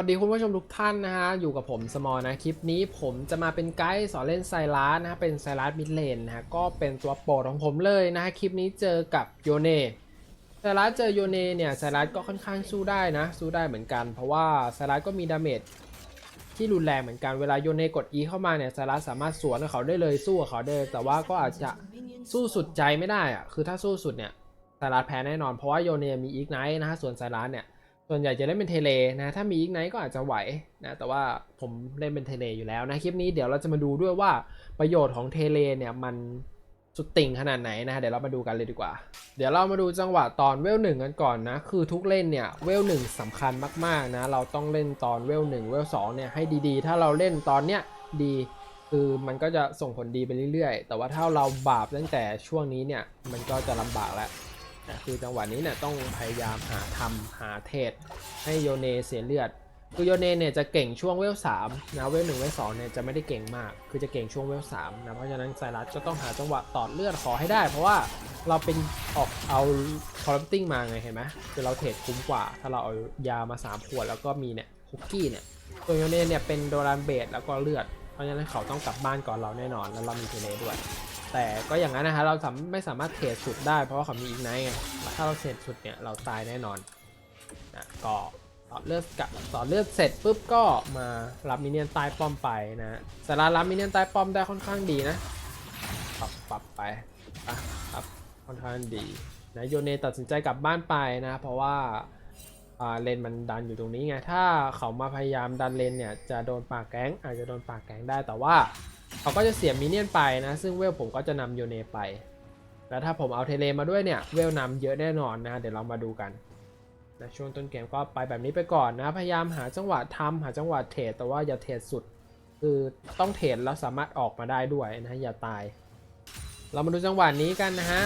วัสดีคุณผู้ชมทุกท่านนะฮะ อยู่กับผมสมอลนะ คลิปนี้ผมจะมาเป็นไกด์สอนเล่นไซรัสนะฮะ เป็นไซรัสมิดเลนนะฮะ ก็เป็นตัวโปรดของผมเลยนะฮะ คลิปนี้เจอกับโยเนไซรัสเจอโยเนเนี่ยไซรัสก็ค่อนข้างสู้ได้นะ สู้ได้เหมือนกัน เพราะว่าไซรัสก็มีดาเมจที่รุนแรงเหมือนกัน เวลาโยเนกด E เข้ามาเนี่ยไซรัสสามารถสวนกับเขาได้เลยสู้กับเขาได้แต่ว่าก็อาจจะสู้สุดใจไม่ได้อะคือถ้าสู้สุดเนี่ยไซรัสแพ้แน่นอน เพราะว่าโยเนมีอีกไนท์นะฮะ ส่วนไซรัสเนี่ย ส่วนใหญ่จะเล่นเป็นเทเลนะถ้ามีอีกไนก็อาจจะไหวนะแต่ว่าผมเล่นเป็นเทเลอยู่แล้วนะคลิปนี้เดี๋ยวเราจะมาดูด้วยว่าประโยชน์ของเทเลเนี่ยมันสุดติ่งขนาดไหนนะเดี๋ยวเรามาดูกันเลยดีกว่า เดี๋ยวเรามาดูจังหวะตอนเวลหนึ่งกันก่อนนะ คือทุกเล่นเนี่ยเวลหนึ่งสำคัญมากๆนะ เราต้องเล่นตอนเวลหนึ่งเวลสองเนี่ยให้ดีๆ ถ้าเราเล่นตอนเนี้ยดีคือมันก็จะส่งผลดีไปเรื่อยๆ แต่ว่าถ้าเราบาปตั้งแต่ช่วงนี้เนี่ยมันก็จะลำบากแล้ว คือจังหวะนี้เนี่ยต้องพยายามหาทำหาเทรดให้โยเนเสียเลือดคือโยเนเนี่ยจะเก่งช่วงเวลสามนะเวลหนึ่งเวลสองเนี่ยจะไม่ได้เก่งมาก คือจะเก่งช่วงเวลสามนะเพราะฉะนั้นไซรัสก็ต้องหาจังหวะต่อเลือดขอให้ได้ เพราะว่าเราเป็นออกเอาคอร์รัปติ้งมาไงเห็นไหมคือเราเทรดคุ้มกว่า ถ้าเราเอายามาสามขวดแล้วก็มีเนี่ยคุกกี้เนี่ยตัวโยเนเนี่ยเป็นโดรานเบสแล้วก็เลือดเพราะฉะนั้นเขาต้องกลับบ้านก่อนเราแน่นอนแล้วเรามีเทเลด้วย แต่ก็อย่างนั้นนะฮะเราไม่สามารถเทรดสุดได้เพราะว่าเขามีอีกไนท์ไงถ้าเราเทรดสุดเนี่ยเราตายแน่นอนนะก็ต่อเลือดกับต่อเลือดเสร็จปุ๊บก็มารับมินเนี่ยนใต้ป้อมไปนะสารารับมินเนี่ยนใต้ป้อมได้ค่อนข้างดีนะปรับปรับไปอะครับค่อนข้างดีนะโยเนตัดสินใจกลับบ้านไปนะเพราะว่าอ่าเลนมันดันอยู่ตรงนี้ไงถ้าเขามาพยายามดันเลนเนี่ยจะโดนปากแก๊งอาจจะโดนปากแก๊งได้แต่ว่า เขาก็จะเสียมินเนี่ยนไปนะ ซึ่งเวลผมก็จะนำโยเนไป แล้วถ้าผมเอาเทเลมาด้วยเนี่ย เวลนำเยอะแน่นอนนะ เดี๋ยวเรามาดูกันนะช่วงต้นเกมก็ไปแบบนี้ไปก่อนนะ พยายามหาจังหวะทำหาจังหวะเทรดแต่ว่าอย่าเทรดสุด คือต้องเทรดแล้วสามารถออกมาได้ด้วยนะ อย่าตาย เรามาดูจังหวะนี้กันนะฮะ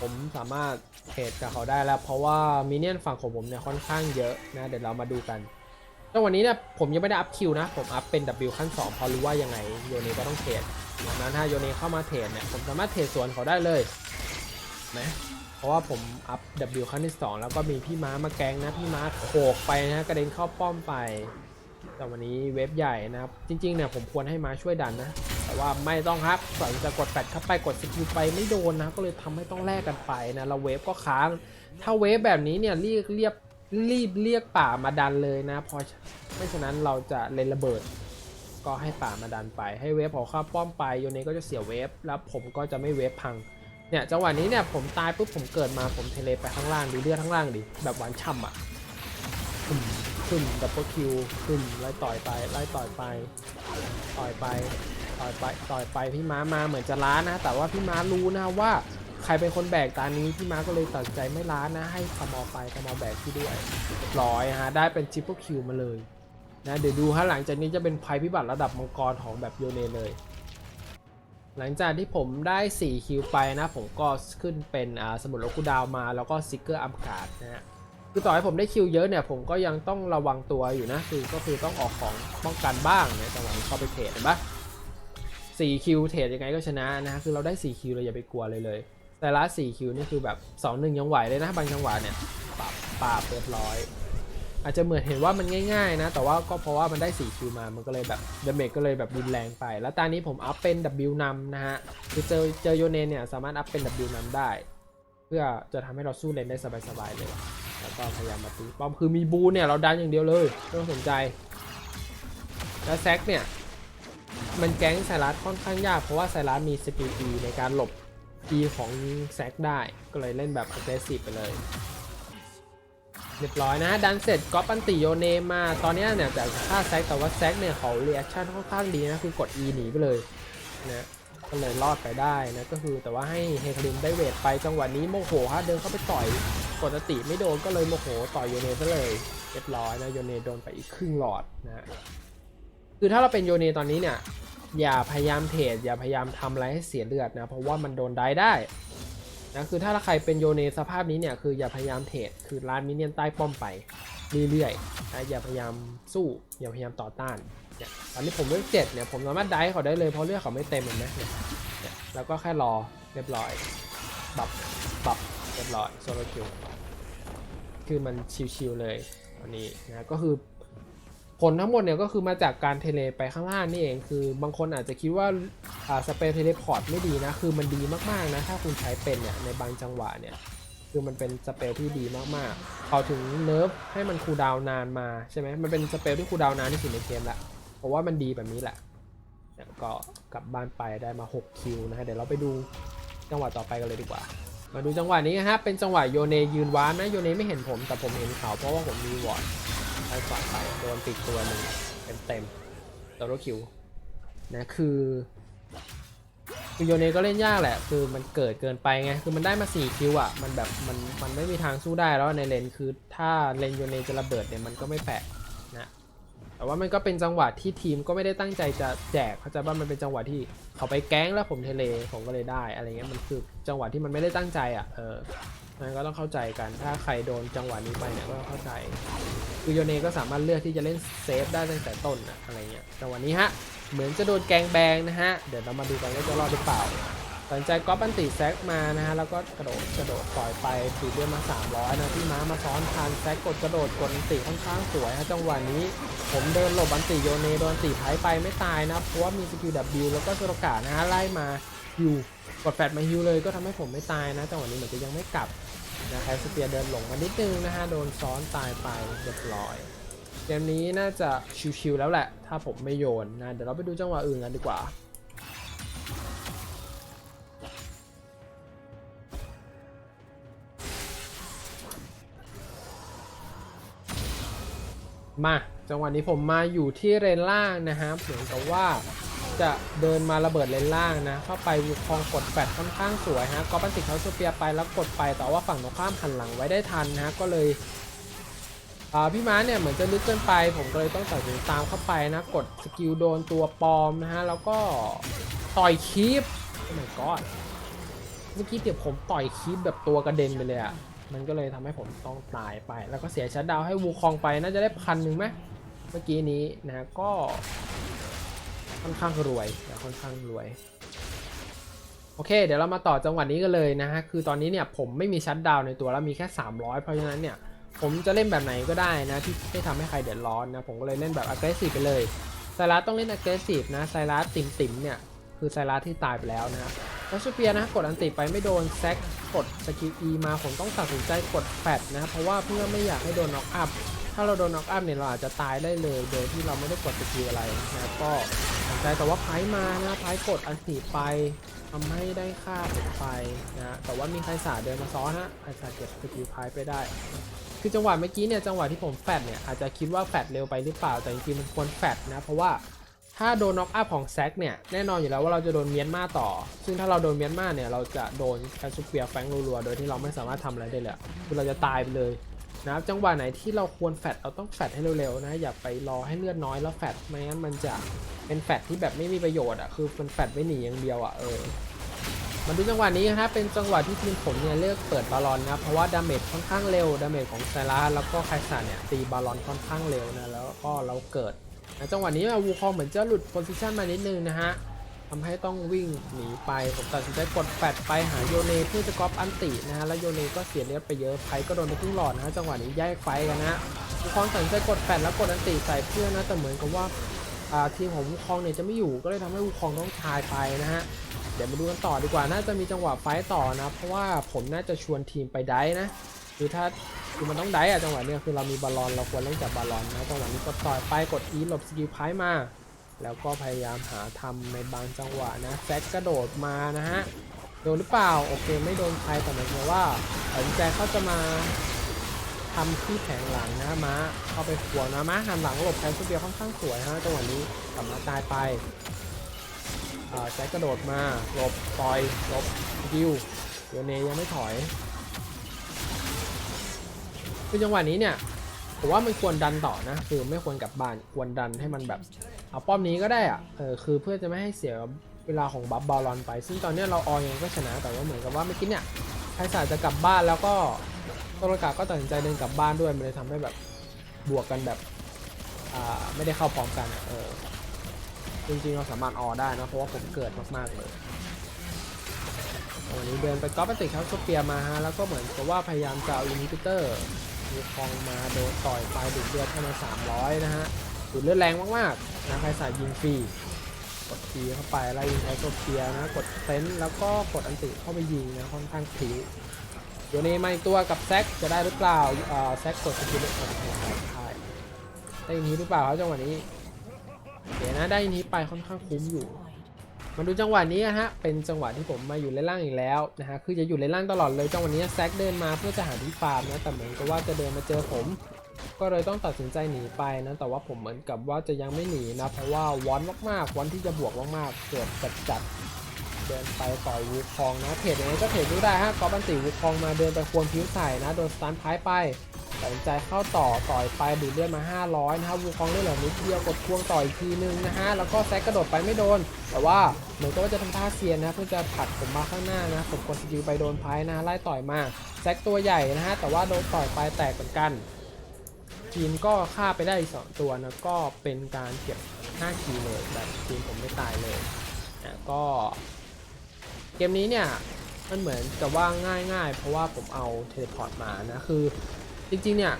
ผมสามารถเทรดกับเขาได้แล้ว เพราะว่ามินเนี่ยนฝั่งของผมเนี่ยค่อนข้างเยอะนะ เดี๋ยวเรามาดูกัน แต่วันนี้เนี่ยผมยังไม่ได้อัพคิวนะ ผมอัพเป็น W ขั้น 2 พอรู้ว่ายังไงโยเนก็ต้องเทรดดังนั้นถ้าโยเนเข้ามาเทรดเนี่ยผมสามารถเทรดสวนเขาได้เลยนะเพราะว่าผมอัพ W ขั้นที่ 2 แล้วก็มีพี่ม้ามาแกงนะพี่ม้าโขกไปนะกระเด็นเข้าป้อมไป แต่วันนี้เว็บใหญ่นะครับ จริงๆเนี่ยผมควรให้ม้าช่วยดันนะ แต่ว่าไม่ต้องครับก่อนจะกดแฟดเข้าไปกดสกิลไปไม่โดนนะก็เลยทำให้ต้องแลกกันไปนะแล้วเวฟก็ค้าง ถ้าเวฟแบบนี้เนี่ยเรียกเรียบ รีบเรียกป่ามาดันเลยนะเพราะไม่ฉะนั้นเราจะเล่นระเบิด ก็ให้ป่ามาดันไป ให้เวฟของข้าป้อมไปโยเนก็จะเสียเวฟแล้วผมก็จะไม่เวฟพังเนี่ยจังหวะนี้เนี่ยผมตายปุ๊บผมเกิดมาผมเทเลไปข้างล่างดูเลือดข้างล่างดิแบบหวานฉ่ำอะขึ้นขึ้นดับเบิลคิวขึ้นไล่ต่อยไปไล่ต่อยไป ต่อยไปต่อยไปต่อยไปพี่ม้ามาเหมือนจะล้านะ แต่ว่าพี่ม้ารู้นะว่า ใครเป็นคนแบกตานี้พี่ม้าก็เลยตัดใจไม่ล้านะ ให้คามอไปคามอแบกพี่ด้วยเรียบร้อยฮะได้เป็นชิปเปอร์คิวมาเลยนะเดี๋ยวดูฮะหลังจากนี้จะเป็นภัยพิบัติระดับมังกรของแบบโยเนเลย หลังจากที่ผมได้ 4 คิวไปนะ ผมก็ขึ้นเป็นสมุดโลกุดาวมาแล้วก็ซิกเกอร์อัมการ์ดนะฮะคือต่อให้ผมได้คิวเยอะเนี่ย ผมก็ยังต้องระวังตัวอยู่นะ คือก็คือต้องออกของป้องกันบ้างเนี่ยจังหวะนี้เข้าไปเทรดเห็นปะสี่คิวเทรดยังไงก็ชนะนะคือเราได้สี่คิวเราอย่าไปกลัวเลยเลย แต่ละสี่คิวนี่คือแบบสองหนึ่งยังไหวเลยนะบางจังหวะเนี่ยปราบปราบเรียบร้อย อาจจะเหมือนเห็นว่ามันง่ายๆนะ แต่ว่าก็เพราะว่ามันได้4คิวมามันก็เลยแบบเดเมจก็เลยแบบรุนแรงไป แล้วตอนนี้ผมอัพเป็น W นำนะฮะคือเจอเจอโยเนเนี่ยสามารถอัพเป็น W นำได้ เพื่อจะทำให้เราสู้เลนได้สบายๆเลย แล้วก็พยายามมาตีป้อมคือมีบูเนี่ยเราดันอย่างเดียวเลยไม่ต้องสนใจ แล้วแซกเนี่ยมันแก๊งไซรัสค่อนข้างยากเพราะว่าไซรัสมีสกิล E ในการหลบ E ของแซกได้ก็เลยเล่นแบบ aggressive ไปเลยเรียบร้อยนะดันเสร็จก็ปันติโยเนมาตอนนี้เนี่ยแต่ฆ่าแซกแต่ว่าแซกเนี่ยเขาเรีแอคชั่นค่อนข้างดีนะคือกด E หนีไปเลยนะก็เลยรอดไปได้นะก็คือแต่ว่าให้เฮคารินได้เวทไปจังหวะนี้โมโหฮะเดินเข้าไปต่อยกดสติไม่โดนก็เลยโมโหต่อยโยเนซะเลยเรียบร้อยนะโยเนโดนไปอีกครึ่งหลอดนะคือถ้าเราเป็นโยเนตอนนี้เนี่ย อย่าพยายามเทรดอย่าพยายามทำอะไรให้เสียเลือดนะ เพราะว่ามันโดนได้ได้นะคือถ้าใครเป็นโยเนสภาพนี้เนี่ยคืออย่าพยายามเทรดคือร้านมินเนี่ยนใต้ป้อมไปเรื่อยๆนะอย่าพยายามสู้อย่าพยายามต่อต้านเนี่ยตอนนี้ผมเลือกเจ็ดเนี่ยผมสามารถได้เขาได้เลยเพราะเลือดเขาไม่เต็มเห็นไหมเนี่ยแล้วก็แค่รอเรียบร้อยบับบับเรียบร้อยโซโลคิวคือมันชิวๆเลยตอนนี้นะก็คือ ลทั้งหมดเนี่ยก็คือมาจากการเทเลไปข้างล่างนี่เองคือบางคนอาจจะคิดว่าสเปรย์เทเลพอร์ตไม่ดีนะ คือมันดีมากๆนะ ถ้าคุณใช้เป็นเนี่ยในบางจังหวะเนี่ยคือมันเป็นสเปรย์ที่ดีมากๆเขาถึงเนิร์ฟให้มันคูลดาวนานมาใช่ไหมมันเป็นสเปรย์ที่คูลดาวนานที่สุดในเกมละเพราะว่ามันดีแบบนี้แหละก็กลับบ้านไปได้มา 6 คิวนะฮะเดี๋ยวเราไปดูจังหวะต่อไปกันเลยดีกว่า มาดูจังหวะนี้นะฮะเป็นจังหวะโยเนยืนว้านนะโยเนไม่เห็นผมแต่ผมเห็นเขาเพราะว่าผมมีวอร์ด ใช้ฝ่าไปโดนติดตัวหนึ่งเต็มเต็มๆตัวรคิวนะคือคือโยเนก็เล่นยากแหละ คือมันเกิดเกินไปไง คือมันได้มา4คิวอะ มันแบบมันมันไม่มีทางสู้ได้แล้วในเลนคือถ้าเลนโยเนจะระเบิดเนี่ยมันก็ไม่แปลกนะ แต่ว่ามันก็เป็นจังหวะที่ทีมก็ไม่ได้ตั้งใจจะแจกเขาใจว่ามันเป็นจังหวะที่เขาไปแก๊งแล้วผมเทเลผมก็เลยได้อะไรเงี้ยมันคือจังหวะที่มันไม่ได้ตั้งใจอะ เออ มันก็ต้องเข้าใจกัน ถ้าใครโดนจังหวะนี้ไปเนี่ยก็ต้องเข้าใจ คือโยเนก็สามารถเลือกที่จะเล่นเซฟได้ตั้งแต่ต้นนะอะไรเงี้ย จังหวะนี้ฮะ เหมือนจะโดนแกงแบงนะฮะ เดี๋ยวเรามาดูกันว่าจะรอดหรือเปล่าตัดสินใจก๊อปอันติแซกมานะฮะ แล้วก็กระโดดกระโดดปล่อยไปตีเลือดมา 300 นะพี่ม้ามาซ้อนทันแซกกดกระโดดกดอันติค่อนข้างสวยฮะจังหวะนี้ ผมเดินหลบอันติโยเนโดนอันติไพ่ไปไม่ตายนะเพราะว่ามีสกิล W แล้วก็สุรกานะฮะไล่มาฮิวกดแฟดมาฮิวเลยก็ทำให้ผมไม่ตายนะจังหวะนี้เหมือนจะยังไม่กลับ นะแคสเปียร์เดินหลงมานิดนึงนะฮะ โดนซ้อนตายไปเรียบร้อยเกมนี้น่าจะชิวๆแล้วแหละ ถ้าผมไม่โยนนะ เดี๋ยวเราไปดูจังหวะอื่นกันดีกว่ามาจังหวะนี้ผมมาอยู่ที่เลนล่างนะครับเหมือนกับว่า จะเดินมาระเบิดเลนล่างนะ เข้าไปวูคองกดแฟดค่อนข้างสวยฮะก็ปันติเขาสเปียไปแล้วกดไปแต่ว่าฝั่งตรงข้ามหันหลังไว้ได้ทันนะก็เลยพี่ม้าเนี่ยเหมือนจะลึกเกินไป ผมก็เลยต้องตัดสินตามเข้าไปนะ กดสกิลโดนตัวปลอมนะฮะแล้วก็ต่อยคีปโอ้ my god เมื่อกี้เดี๋ยวผมต่อยคีปแบบตัวกระเด็นไปเลยอะมันก็เลยทำให้ผมต้องตายไป แล้วก็เสียชัดดาวให้วูคองไปน่าจะได้พันหนึ่งไหมเมื่อกี้นี้นะก็ ค่อนข้างรวยค่อนข้างรวย โอเค เดี๋ยวเรามาต่อจังหวะนี้กันเลยนะฮะ คือตอนนี้เนี่ยผมไม่มีชัดดาวในตัวแล้วมีแค่ 300 เพราะฉะนั้นเนี่ยผมจะเล่นแบบไหนก็ได้นะที่ไม่ทำให้ใครเดือดร้อนนะ ผมก็เลยเล่นแบบ aggressive ไปเลยไซรัสต้องเล่น aggressive นะไซรัสติ่มติ่มเนี่ยคือไซรัสที่ตายไปแล้วนะครับแล้วชูเปียนะกดอันติไปไม่โดนแซกกดสกิล E มาผมต้องตัดสินใจกดแฟดนะเพราะว่าเพื่อไม่อยากให้โดนน็อกอัพถ้าเราโดนน็อกอัพเนี่ยเราอาจจะตายได้เลย โดยที่เราไม่ได้กดสกิลอะไรนะก็ จแต่ว่าไพ่มานะไพ่กดอันติไปทำให้ได้ค่าผมไปนะแต่ว่ามีใครสาเดินมาซ้อนฮะใครสาเก็บสกิลไพ่ไปได้ คือจังหวะเมื่อกี้เนี่ยจังหวะที่ผมแฟดเนี่ยอาจจะคิดว่าแฟดเร็วไปหรือเปล่าแต่จริงๆมันควรแฟดนะเพราะว่าถ้าโดนน็อกอัพของแซกเนี่ยแน่นอนอยู่แล้วว่าเราจะโดนเมียนมาต่อ ซึ่งถ้าเราโดนเมียนมาเนี่ยเราจะโดนแคชูเปียแฟงรัวๆโดยที่เราไม่สามารถทำอะไรได้เลยคือเราจะตายไปเลยนะครับจังหวะไหนที่เราควรแฟดเราต้องแฟดให้เร็วๆนะอย่าไปรอให้เลือดน้อยแล้วแฟดไม่งั้นมันจะ เป็นแฟดที่แบบไม่มีประโยชน์อะคือมันแฟดไม่หนีอย่างเดียวอะเออมาดูจังหวะนี้นะครับเป็นจังหวะที่ทีมผมเนี่ยเลือกเปิดบาลอนนะครับเพราะว่าดาเมจค่อนข้างเร็วดาเมจของไซรัสแล้วก็ไคซ่าเนี่ยตีบาลอนค่อนข้างเร็วนะแล้วก็เราเกิดนะจังหวะนี้วูคองเหมือนจะหลุดโพซิชันมานิดนึงนะฮะทำให้ต้องวิ่งหนีไปผมตัดสินใจกดแฟดไปหาโยเนเพื่อจะก๊อปอันตินะฮะแล้วโยเนก็เสียเลือดไปเยอะไพก็โดนไปครึ่งหลอดนะฮะจังหวะนี้แยกไฟกันนะฮะวูคองตัดสินใจกดแฟดแล้วกดอันติใส่เพื่อนนะแต่เหมือนกับว่า ทีมของวูคองเนี่ยจะไม่อยู่ก็เลยทำให้วูคองต้องทายไปนะฮะเดี๋ยวมาดูกันต่อดีกว่าน่าจะมีจังหวะไฟต่อนะเพราะว่าผมน่าจะชวนทีมไปได้นะคือถ้าคือมันต้องได้อะจังหวะเนี้ยคือเรามีบอลลอนเราควรเล่นจากบอลลอนนะจังหวะนี้ก็ต่อยไปกด E หลบสกิลไพมา แล้วก็พยายามหาทำในบางจังหวะนะแซกกระโดดมานะฮะโดนหรือเปล่าโอเคไม่โดนใครแต่หมายถึงว่าตัดสินใจเขาจะมา ทำที่แผงหลังนะม้าเข้าไปขวงนะม้าหันหลังหลบแทนซูเปียวค่อนข้างสวยฮะจังหวะนี้กลับมาตายไปแจ็คกระโดดมาหลบต่อยหลบดิวโยเนยังไม่ถอยคือจังหวะนี้เนี่ยผมว่ามันควรดันต่อนะ คือไม่ควรกลับบ้านควรดันให้มันแบบเอาป้อมนี้ก็ได้อะเออคือเพื่อจะไม่ให้เสียเวลาของบัฟบอลลอนไป ซึ่งตอนนี้เราออยังไงก็ชนะแต่ว่าเหมือนกับว่าเมื่อกี้เนี่ยไพศาลจะกลับบ้านแล้วก็ โตโรกาก็ตัดสินใจเดินกลับบ้านด้วยมันเลยทำให้แบบบวกกันแบบอ่าไม่ได้เข้าพร้อมกันเออจริงๆเราสามารถออได้นะเพราะว่าผมเกิดมากๆเลยวันนี้เดินไปก๊อปติกครับสเปียมาฮะแล้วก็เหมือนกับว่าพยายามจะเอาอินฮิบิเตอร์มีคองมาโดนต่อยไปดุเดือดเข้ามา300 นะฮะดูดเลือดแรงมากๆนะใครสายยิงฟรีกดทีเข้าไปไล่ยิงไทโซเฟียนะกดเซนส์แล้วก็กดอันติเข้าไปยิงนะค่อนข้างพลิ้ว โยเนมาอีกตัวกับแซกจะได้หรือเปล่าแซกกดสกิลเล็กของใช่ได้ย่างนี้หรือเปล่าครับจังหวะนี้โอเคนะได้ย่างนี้ไปค่อนข้างคุ้มอยู่มาดูจังหวะนี้กันฮะ เป็นจังหวะที่ผมมาอยู่เลนล่างอีกแล้วนะฮะ คือจะอยู่เลนล่างตลอดเลย จังหวะนี้แซกเดินมาเพื่อจะหาที่ฟาร์มนะ แต่เหมือนกับว่าจะเดินมาเจอผม ก็เลยต้องตัดสินใจหนีไปนะ แต่ว่าผมเหมือนกับว่าจะยังไม่หนีนะ เพราะว่าวอนมากๆวอนที่จะบวกมากๆเกิดจัดจัด เดินไปต่อยวูคองนะเทรดยังไงก็เทรดดูได้ฮะกอบันติวูคองมาเดินไปควรพิ้วใส่นะโดนสตันท้ายไปตัดสินใจเข้าต่อต่อยไปดูดเลือดมา 500 นะครับวูคองได้เหลือนิดเดียวกดควงต่ออีกทีนึงนะฮะแล้วก็แซกกระโดดไปไม่โดน แต่ว่าเหมือนกับว่าจะทำท่าเซียนนะเพื่อจะผลักผมมาข้างหน้านะผมกดสกิลไปโดนพายนะไล่ต่อยมาแซกตัวใหญ่นะฮะแต่ว่าโดนต่อยไปแตกเหมือนกันทีมก็ฆ่าไปได้อีกสองตัวนะก็เป็นการเก็บ5คีเลยแบบทีมผมไม่ตายเลยนะก็ เกมนี้เนี่ยมันเหมือนกับว่าง่าย ๆ เพราะว่าผมเอาเทเลพอร์ตมานะคือจริงๆเนี่ย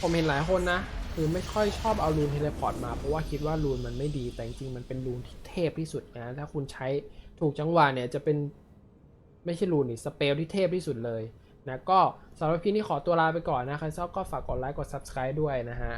ผมเห็นหลายคนนะคือไม่ค่อยชอบเอารูนเทเลพอร์ตมาเพราะว่าคิดว่ารูนมันไม่ดีแต่จริงๆมันเป็นรูนที่เทพที่สุดนะถ้าคุณใช้ถูกจังหวะเนี่ยจะเป็นไม่ใช่รูนนี่สเปลที่เทพที่สุดเลยนะก็สำหรับคลิปนี้ขอตัวลาไปก่อนนะใครชอบก็ฝากกดไลค์กด subscribe ด้วยนะฮะ